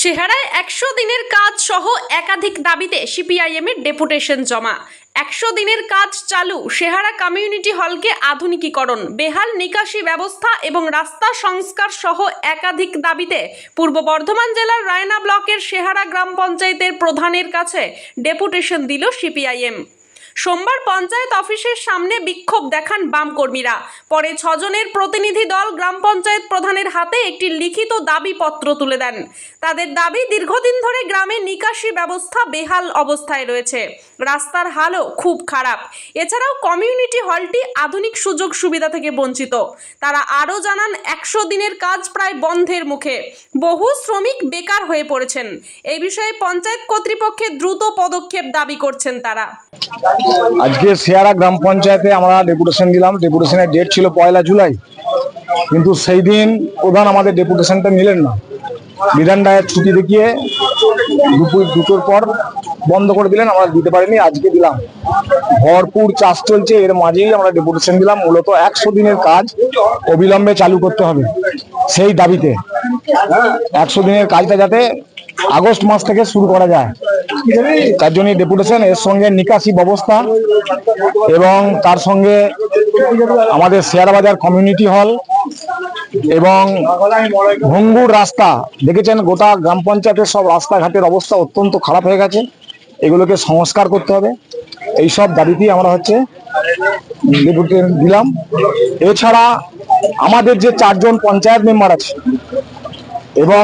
সেহারায় একশো দিনের কাজ সহ একাধিক দাবিতে সিপিআইএম এর ডেপুটেশন জমা। একশো দিনের কাজ চালু সেহারা কমিউনিটি হলকে আধুনিকীকরণ, বেহাল নিকাশি ব্যবস্থা এবং রাস্তা সংস্কার সহ একাধিক দাবিতে পূর্ব বর্ধমান জেলার রায়না ব্লকের সেহারা গ্রাম পঞ্চায়েতের প্রধানের কাছে ডেপুটেশন দিল সিপিআইএম। সোমবার পঞ্চায়েত অফিসের সামনে বিক্ষোভ দেখান বাম কর্মীরা পরে ছজনের প্রতিনিধি দল গ্রাম পঞ্চায়েত প্রধানের হাতে একটি লিখিত দাবিপত্র তুলে দেন। তাদের দাবি, দীর্ঘদিন ধরে গ্রামে নিকাশি ব্যবস্থা বেহাল অবস্থায় রয়েছে। রাস্তার হালও খুব খারাপ। এছাড়াও কমিউনিটি হলটি আধুনিক সুযোগ সুবিধা থেকে বঞ্চিত। তারা আরও জানান, একশো দিনের কাজ প্রায় বন্ধের মুখে। বহু শ্রমিক বেকার হয়ে পড়েছেন। এই বিষয়ে পঞ্চায়েত কর্তৃপক্ষের দ্রুত পদক্ষেপ দাবি করছেন তারা। আজকে শেয়ারা গ্রাম পঞ্চায়েতে আমরা ডেপুটেশন দিলাম। ডেপুটেশনের ডেট ছিল পয়লা জুলাই। কিন্তু সেই দিন প্রধান আমাদের ডেপুটেশনটা নিলেন না। বিধান রায়ের ছুটি দেখিয়ে দুপুর দুটোর পর বন্ধ করে দিলেন, আমরা দিতে পারিনি, আজকে দিলাম। ভরপুর চাষ চলছে, এর মাঝেই আমরা ডেপুটেশন দিলাম। মূলত একশো দিনের কাজ অবিলম্বে চালু করতে হবে সেই দাবিতে। একশো দিনের কাজটা যাতে আগস্ট মাস থেকে শুরু করা যায়। তার জন্য ডেপুটেশন, এর সঙ্গে নিকাশি ব্যবস্থা এবং তার সঙ্গে আমাদের শেয়ার বাজার কমিউনিটি হল এবং ভঙ্গুর রাস্তা। দেখেছেন, গোটা গ্রাম পঞ্চায়েতের সব রাস্তাঘাটের অবস্থা অত্যন্ত খারাপ হয়ে গেছে। এগুলোকে সংস্কার করতে হবে। এই সব দাবিতেই আমরা হচ্ছে দিলাম। এছাড়া আমাদের যে চারজন পঞ্চায়েত মেম্বার আছে এবং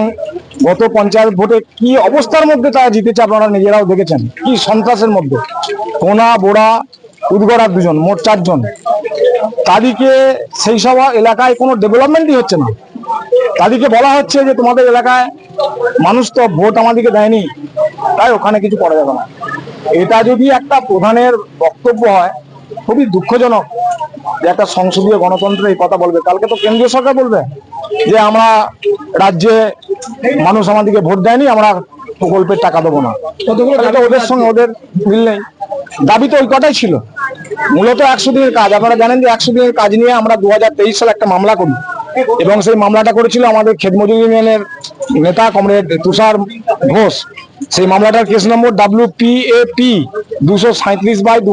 গত পঞ্চায়েত ভোটে কি অবস্থার মধ্যে তারা জিতেছে আপনারা নিজেরাও দেখেছেন? কি সন্ত্রাসের মধ্যে? কোনা, বোড়া, উদগড়ার দুজন, মোট চারজন। তাদেরকে সেই সব এলাকায় কোনো ডেভেলপমেন্টই হচ্ছে না। তাদেরকে বলা হচ্ছে যে তোমাদের এলাকায় মানুষ তো ভোট আমাদেরকে দেয়নি, তাই ওখানে কিছু করা যাবে না। এটা যদি একটা প্রধানের বক্তব্য হয়, খুবই দুঃখজনক। যে একটা সংসদীয় গণতন্ত্র এই কথা বলবে। কালকে তো কেন্দ্রীয় সরকার বলবে যে আমরা রাজ্যে মানুষ আমাদেরকে ভোট দেয়নি আমরা প্রকল্পের টাকা দেবো না। ওদের সঙ্গে ওদের মিল নেই। দাবি তো ওই কটাই ছিল। মূলত একশো দিনের কাজ। আপনারা জানেন যে একশো দিনের কাজ নিয়ে আমরা দু হাজার তেইশ সালে একটা মামলা করি। এবং সেই মামলাটা করেছিল আমাদের খেতমজুর ইউনিয়নের নেতা কমরেড তুষার ঘোষ। সেই মামলাটার case number W P A P দুশো সাঁত্রিশ বাই দু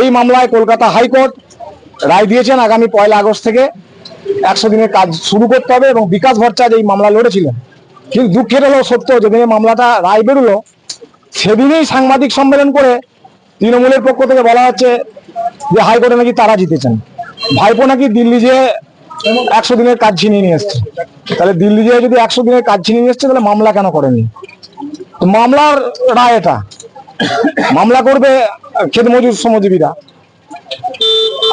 এই মামলায় কলকাতা হাইকোর্ট রায় দিয়েছেন আগামী পয়লা আগস্ট থেকে। একশো দিনের কাজ শুরু করতে হবে এবং বিকাশ ভট্টাচার্য এই মামলা লড়েছিলেন। কিন্তু দুঃখের হলো, সত্য, যেদিনে মামলাটা রায় বেরোলো, সেদিনেই সাংবাদিক সম্মেলন করে তৃণমূলের পক্ষ থেকে বলা হচ্ছে যে হাইকোর্টে নাকি তারা জিতেছেন। ভাইপো নাকি দিল্লি যে একশো দিনের কাজ ছিনিয়ে নিয়ে এসছে। তাহলে দিল্লি যে যদি একশো দিনের কাজ ছিনিয়ে নিয়ে এসছে, তাহলে মামলা কেন করেনি? তো মামলার রায় এটা। মামলা করবে খেত মজুর শ্রমজীবীরা।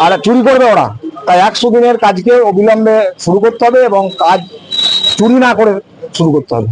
আর চুরি করবে ওরা। তাই একশো দিনের কাজকে অবিলম্বে শুরু করতে হবে এবং কাজ চুরি না করে শুরু করতে হবে।